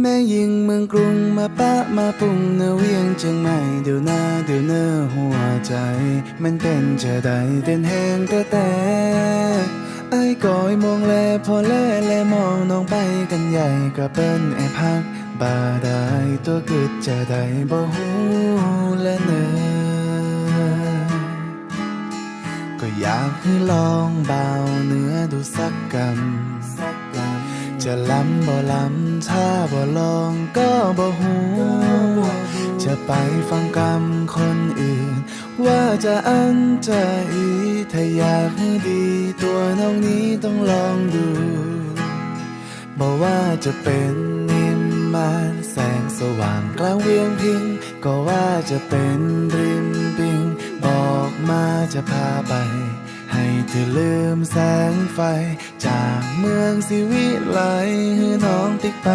แม่ยิงเมืองกรุงมาปะมาปุ่งเนเวียงเชียงใหม่เดี๋ยวหน้าเดี๋ยวเนื้อหัวใจ มันเป็นจะได้เต้นแหงแต่แต่ไอ้ก้อยมองแลพอแลแลมองน้องไปกันใหญ่ก็เปิ้นแอบพักบาได้ตัวกึดจะได้บ่หูและเนอก็อยากให้ลองเบาเนื้อดูสักกำสักกำ จะล้ำบ่ล้ำถ้าบ่ลองก็บ่หูจะไปฟังกรรมคนอื่น ว่าจะอันจะอีถ้าอยากให้ดีตัวน้องนี้ต้องลองดูบอกว่าจะเป็นนิมมานแสงสว่างกลางเวียงพิง ก็ว่าจะเป็นริมปิง จะพาไป ให้เธอลืมแสงไฟ จากเมืองสิวิไลให้น้องติ๊กไป